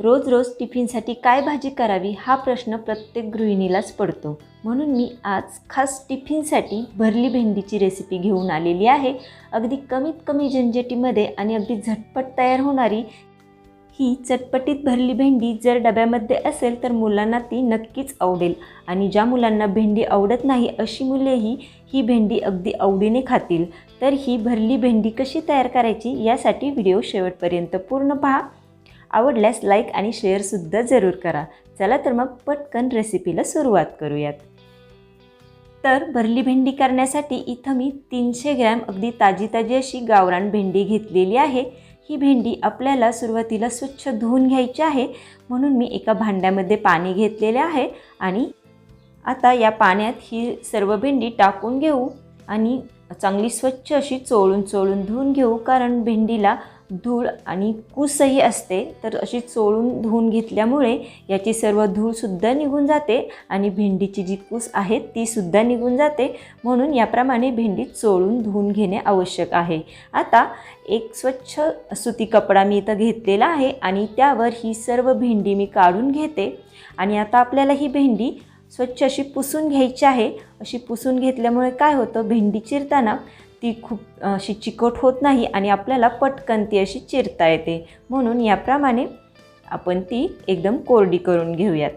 रोज रोज टिफिनसाठी काय भाजी करावी हा प्रश्न प्रत्येक गृहिणीलाच पडतो. म्हणून मी आज खास टिफिनसाठी भरली भेंडीची रेसिपी घेऊन आलेली आहे. अगदी कमीत कमी झंझटीमध्ये आणि अगदी झटपट तयार होणारी ही चटपटीत भरली भेंडी जर डब्यामध्ये असेल तर मुलांना ती नक्कीच आवडेल. आणि ज्या मुलांना भेंडी आवडत नाही अशी मुलेही ही भेंडी अगदी आवडीने खातील. तर ही भरली भेंडी कशी तयार करायची यासाठी व्हिडिओ शेवटपर्यंत पूर्ण पहा. आवडल्यास लाईक आणि शेअरसुद्धा जरूर करा. चला तर मग पटकन रेसिपीला सुरुवात करूयात. तर भरली भेंडी करण्यासाठी इथं मी तीनशे ग्रॅम अगदी ताजी ताजी अशी गावरान भेंडी घेतलेली आहे. ही भेंडी आपल्याला सुरुवातीला स्वच्छ धुवून घ्यायची आहे. म्हणून मी एका भांड्यामध्ये पाणी घेतलेले आहे आणि आता या पाण्यात ही सर्व भेंडी टाकून घेऊ आणि चांगली स्वच्छ अशी चोळून चोळून धुवून घेऊ कारण भेंडीला धूळ आणि कूसही असते तर अशी चोळून धुवून घेतल्यामुळे याची सर्व धूळसुद्धा निघून जाते आणि भेंडीची जी कूस आहे तीसुद्धा निघून जाते. म्हणून याप्रमाणे भेंडी चोळून धुवून घेणे आवश्यक आहे. आता एक स्वच्छ सुती कपडा मी इथं घेतलेला आहे आणि त्यावर ही सर्व भेंडी मी काढून घेते. आणि आता आपल्याला ही भेंडी स्वच्छ अशी पुसून घ्यायची आहे. अशी पुसून घेतल्यामुळे काय होतं? भेंडी चिरताना ती खूप अशी चिकट होत नाही आणि आपल्याला पटकन ती अशी चिरता येते. म्हणून याप्रमाणे आपण ती एकदम कोरडी करून घेऊयात.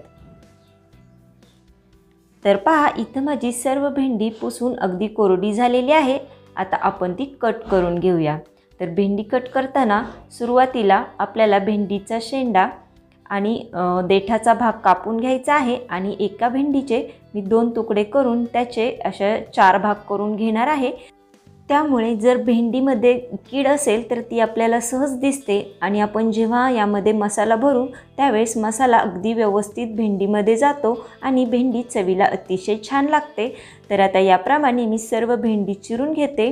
तर पहा इथं माझी सर्व भेंडी पुसून अगदी कोरडी झालेली आहे. आता आपण ती कट करून घेऊया. तर भेंडी कट करताना सुरुवातीला आपल्याला भेंडीचा शेंडा आणि देठाचा भाग कापून घ्यायचा आहे आणि एका भेंडीचे मी दोन तुकडे करून त्याचे अशा चार भाग करून घेणार आहे. त्यामुळे जर भेंडीमध्ये कीड असेल तर ती आपल्याला सहज दिसते आणि आपण जेव्हा यामध्ये मसाला भरू त्यावेळेस मसाला अगदी व्यवस्थित भेंडीमध्ये जातो आणि भेंडी चवीला अतिशय छान लागते. तर आता याप्रमाणे मी सर्व भेंडी चिरून घेते.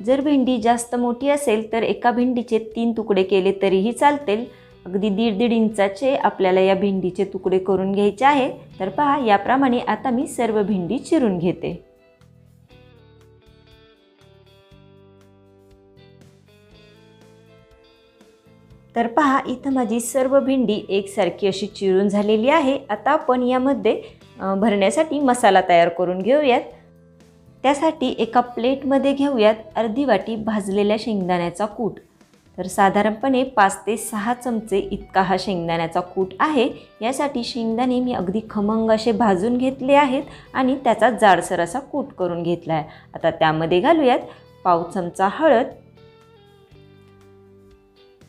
जर भेंडी जास्त मोठी असेल तर एका भेंडीचे तीन तुकडे केले तरीही चालतील. अगदी दीड दीड इंचाचे आपल्याला या भेंडीचे तुकडे करून घ्यायचे आहे तर पहा याप्रमाणे आता मी सर्व भेंडी चिरून घेते. तर पहा इथं माझी सर्व भेंडी एकसारखी अशी चिरून झालेली आहे. आता आपण यामध्ये भरण्यासाठी मसाला तयार करून घेऊयात. त्यासाठी एका प्लेटमध्ये घेऊयात अर्धी वाटी भाजलेल्या शेंगदाण्याचा कूट. तर साधारणपणे पाच ते सहा चमचे इतका हा शेंगदाण्याचा कूट आहे. यासाठी शेंगदाणे मी अगदी खमंग असे भाजून घेतले आहेत आणि त्याचा जाडसर असा कूट करून घेतला आहे आता त्यामध्ये घालूयात पाव चमचा हळद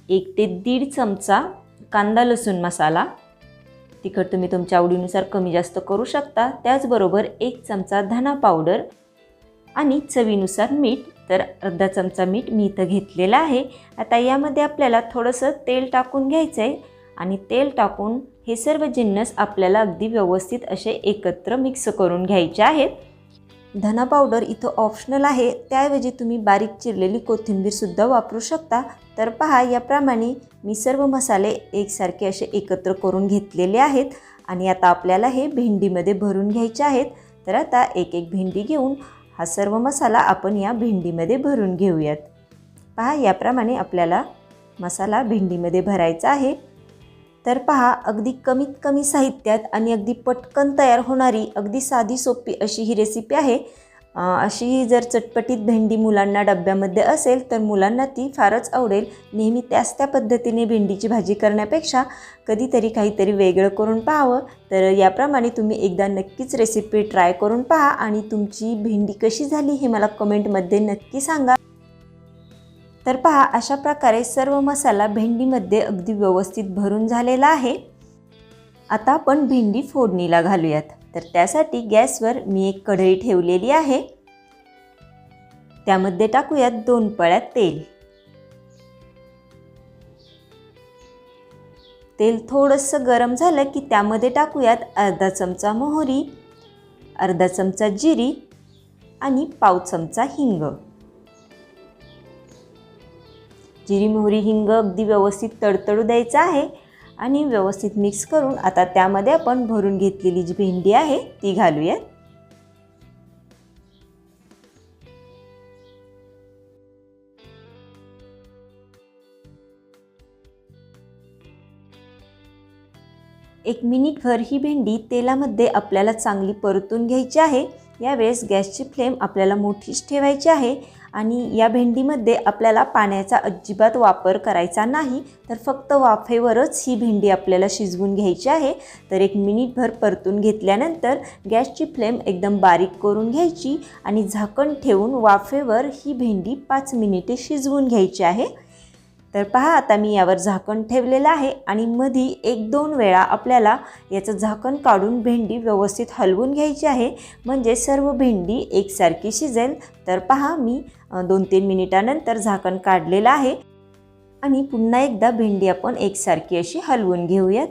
एक ते दीड चमचा कांदा लसूण मसाला. तिखट तुम्ही तुमच्या आवडीनुसार कमी जास्त करू शकता. त्याचबरोबर एक चमचा धना पावडर आणि चवीनुसार मीठ. तर अर्धा चमचा मीठ मी इथं घेतलेलं आहे. आता यामध्ये आपल्याला थोडंसं तेल टाकून घ्यायचं आहे आणि तेल टाकून हे सर्व जिन्नस आपल्याला अगदी व्यवस्थित असे एकत्र मिक्स करून घ्यायचे आहेत. धना पावडर इथं ऑप्शनल आहे. त्याऐवजी तुम्ही बारीक चिरलेली कोथिंबीरसुद्धा वापरू शकता. तर पहा याप्रमाणे मी सर्व मसाले एकसारखे असे एकत्र करून घेतलेले आहेत. आणि आता आपल्याला हे भेंडीमध्ये भरून घ्यायचे आहेत. तर आता एक एक भेंडी घेऊन हा सर्व मसाला आपण या भेंडीमध्ये भरून घेऊयात. पहा याप्रमाणे आपल्याला मसाला भेंडीमध्ये भरायचा आहे. तर पहा अगदी कमीत कमी साहित्यात आणि अगदी पटकन तयार होणारी अगदी साधी सोपी अशी ही रेसिपी आहे. अशी जर चटपटीत भेंडी मुलांना डब्यामध्ये असेल तर मुलांना ती फारच आवडेल. नेहमी त्याच त्या पद्धतीने भेंडीची भाजी करण्यापेक्षा कधीतरी काहीतरी वेगळं करून पाहावं. तर याप्रमाणे तुम्ही एकदा नक्कीच रेसिपी ट्राय करून पहा आणि तुमची भेंडी कशी झाली हे मला कमेंटमध्ये नक्की सांगा. तर पहा अशा प्रकारे सर्व मसाला भेंडीमध्ये अगदी व्यवस्थित भरून झालेला आहे. आता आपण भेंडी फोडणीला घालूयात. तर त्यासाठी गॅसवर मी एक कढई ठेवलेली आहे. त्यामध्ये टाकूयात दोन पळ्या तेल. तेल थोडंसं गरम झालं की त्यामध्ये टाकूयात अर्धा चमचा मोहरी अर्धा चमचा जिरी आणि पाव चमचा हिंग. जिरी मोहरी हिंग अगदी व्यवस्थित तडतडू द्यायचं आहे. आणि व्यवस्थित मिक्स करून आता त्यामध्ये आपण भरून घेतलेली जी भेंडी आहे ती घालूयात. एक मिनिटभर ही भेंडी तेलामध्ये आपल्याला चांगली परतून घ्यायची आहे. यावेळेस गॅसची फ्लेम आपल्याला मोठीच ठेवायची आहे आणि या भेंडीमध्ये आपल्याला पाण्याचा अजिबात वापर करायचा नाही तर फक्त वाफेवरच ही भेंडी आपल्याला शिजवून घ्यायची आहे. तर एक मिनिटभर परतून घेतल्यानंतर गॅसची फ्लेम एकदम बारीक करून घ्यायची आणि झाकण ठेवून वाफेवर ही भेंडी पाच मिनिटे शिजवून घ्यायची आहे. तर पहा आता मी यावर झाकण ठेवलेलं आहे आणि मधी एक दोन वेळा आपल्याला याचं झाकण काढून भेंडी व्यवस्थित हलवून घ्यायची आहे. म्हणजे सर्व भेंडी एकसारखी शिजेल. तर पहा मी दोन तीन मिनिटानंतर झाकण काढलेलं आहे. आणि पुन्हा एकदा भेंडी आपण एकसारखी अशी हलवून घेऊयात.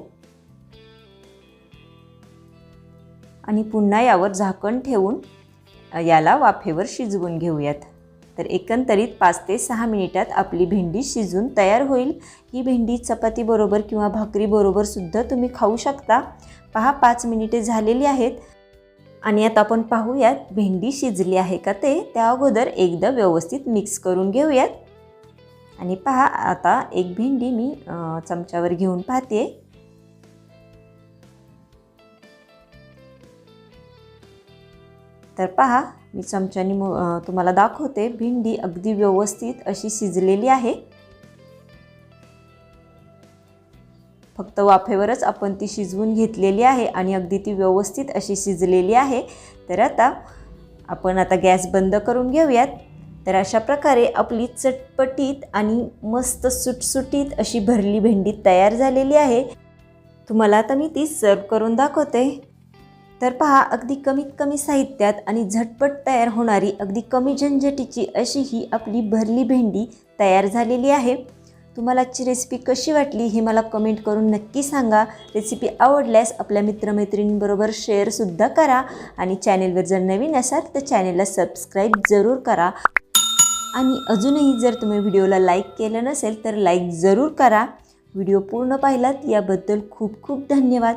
आणि पुन्हा यावर झाकण ठेवून याला वाफेवर शिजवून घेऊयात. तर एकंदरीत पाच ते सहा मिनिटात आपली भेंडी शिजून तयार होईल. ही भेंडी चपातीबरोबर किंवा भाकरीबरोबरसुद्धा तुम्ही खाऊ शकता. पहा पाच मिनिटे झालेली आहेत. आणि आता आपण पाहूयात भेंडी शिजली आहे का ते? त्या अगोदर एकदा व्यवस्थित मिक्स करून घेऊयात. आणि पहा आता एक भेंडी मी चमच्यावर घेऊन पाहते. तर पहा मी चमच्याने तुम्हाला दाखवते. भेंडी अगदी व्यवस्थित अशी शिजलेली आहे. फक्त वाफेवरच आपण ती शिजवून घेतलेली आहे आणि अगदी ती व्यवस्थित अशी शिजलेली आहे. तर आता आपण आता गॅस बंद करून घेऊयात. तर अशा प्रकारे आपली चटपटीत आणि मस्त सुटसुटीत अशी भरली भेंडी तयार झालेली आहे. तुम्हाला आता मी ती सर्व करून दाखवते. तर पहा अगदी कमीत कमी साहित्यात आणि झटपट तयार होणारी अगदी कमी झंझटीची अशी ही आपली भरली भेंडी तयार झालेली आहे. तुम्हाला आजची रेसिपी कशी वाटली हे मला कमेंट करून नक्की सांगा. रेसिपी आवडल्यास आपल्या मित्रमैत्रिणींबरोबर शेअरसुद्धा करा आणि चॅनेलवर जर नवीन असाल तर चॅनेलला सबस्क्राईब जरूर करा. आणि अजूनही जर तुम्ही व्हिडिओला लाईक केलं नसेल तर लाईक जरूर करा. व्हिडिओ पूर्ण पाहिलात याबद्दल खूप खूप धन्यवाद.